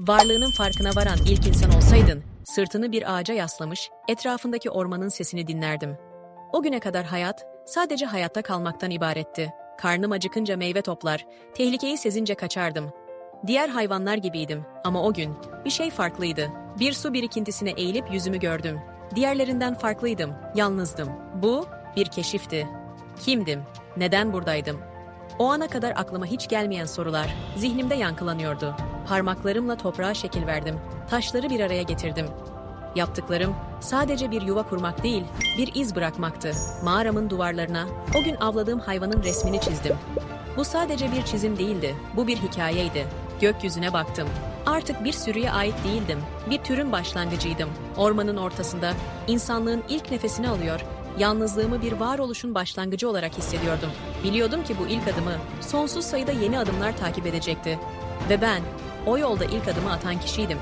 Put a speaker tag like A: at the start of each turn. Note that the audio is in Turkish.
A: Varlığının farkına varan ilk insan olsaydın, sırtını bir ağaca yaslamış, etrafındaki ormanın sesini dinlerdim. O güne kadar hayat, sadece hayatta kalmaktan ibaretti. Karnım acıkınca meyve toplar, tehlikeyi sezince kaçardım. Diğer hayvanlar gibiydim ama o gün bir şey farklıydı. Bir su birikintisine eğilip yüzümü gördüm. Diğerlerinden farklıydım, yalnızdım. Bu bir keşifti. Kimdim? Neden buradaydım? O ana kadar aklıma hiç gelmeyen sorular zihnimde yankılanıyordu. Parmaklarımla toprağa şekil verdim. Taşları bir araya getirdim. Yaptıklarım sadece bir yuva kurmak değil, bir iz bırakmaktı. Mağaramın duvarlarına o gün avladığım hayvanın resmini çizdim. Bu sadece bir çizim değildi, bu bir hikayeydi. Gökyüzüne baktım. Artık bir sürüye ait değildim. Bir türün başlangıcıydım. Ormanın ortasında insanlığın ilk nefesini alıyor, yalnızlığımı bir varoluşun başlangıcı olarak hissediyordum. Biliyordum ki bu ilk adımı sonsuz sayıda yeni adımlar takip edecekti. Ve ben o yolda ilk adımı atan kişiydim.